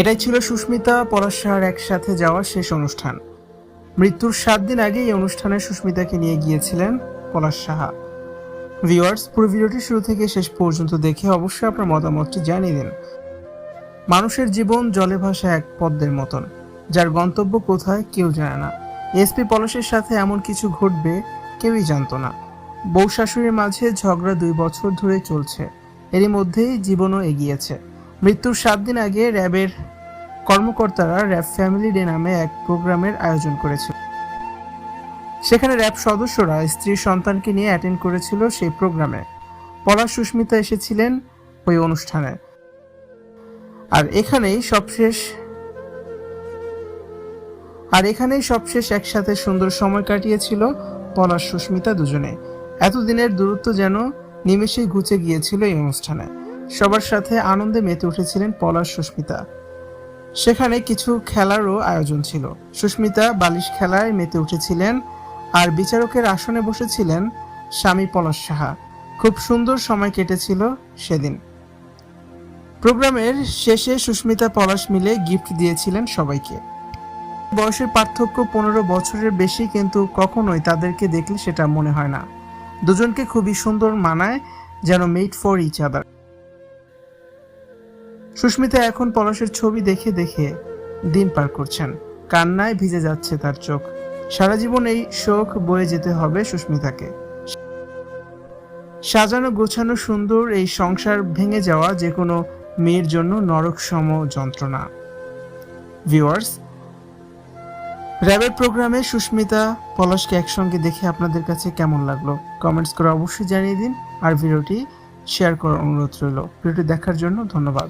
এটাই ছিল সুস্মিতা পলাশার একসাথে যাওয়া শেষ অনুষ্ঠান। মৃত্যুর সাত দিন আগে এই অনুষ্ঠানে সুস্মিতাকে নিয়ে গিয়েছিলেন পলাশ সাহা। ভিউয়ার্স পুরো ভিডিওটি শুরু থেকে শেষ পর্যন্ত দেখে অবশ্যই আপনার মতামতটি জানিয়ে দিন। মানুষের জীবন জলে ভাসা এক পদ্মের মতন, যার গন্তব্য কোথায় কেউ জানে না। এসপি পলাশের সাথে এমন কিছু ঘটবে কেউই জানতো না। বউ শাশুড়ির মাঝে ঝগড়া দুই বছর ধরে চলছে। এরই মধ্যেই জীবনও এগিয়েছে। মৃত্যুর সাত দিন আগে র্যাবের কর্মকর্তারা র্যাব ফ্যামিলি ডে নামে এক প্রোগ্রামের আয়োজন করেছিল। সেখানে র্যাব সদস্যরা স্ত্রী সন্তানকে নিয়ে অ্যাটেন্ড করেছিল সেই প্রোগ্রামে। পলাশ সুস্মিতা এসেছিলেন ওই অনুষ্ঠানে। আর এখানেই সবশেষ আর এখানেই সবশেষ একসাথে সুন্দর সময় কাটিয়েছিল পলাশ সুস্মিতা দুজনে। এতদিনের দূরত্ব যেন নিমেষেই ঘুচে গিয়েছিল এই অনুষ্ঠানে। সবার সাথে আনন্দে মেতে উঠেছিলেন পলাশ সুস্মিতা। সেখানে কিছু খেলারও আয়োজন ছিল। সুস্মিতা বালিশ খেলায় মেতে উঠেছিলেন আর বিচারকের আসনে বসেছিলেন স্বামী পলাশ সাহা। খুব সুন্দর সময় কেটেছিল সেদিন। প্রোগ্রামের শেষে সুস্মিতা পলাশ মিলে গিফট দিয়েছিলেন সবাইকে। বয়সের পার্থক্য পনেরো বছরের বেশি, কিন্তু কখনোই তাদেরকে দেখলে সেটা মনে হয় না। দুজনকে খুবই সুন্দর মানায়, যেন made for each other Sushmita এখন পলাশের ছবি দেখে দেখে দিন পার করছেন। কান্নায় ভিজে যাচ্ছে তার চোখ। সারা জীবন এই শোক বয়ে যেতে হবে সুস্মিতাকে। সাজানো, গোছানো, সুন্দর এই সংসার ভেঙে যাওয়া যে কোনো মেয়ের জন্য নরকসম যন্ত্রণা। ভিউয়ার্স র্যাবের প্রোগ্রামে সুস্মিতা পলাশকে একসঙ্গে দেখে আপনাদের কাছে কেমন লাগল? কমেন্টস করে অবশ্যই জানিয়ে দিন। আর ভিডিওটি শেয়ার করার অনুরোধ রইল। ভিডিওটি দেখার জন্য ধন্যবাদ।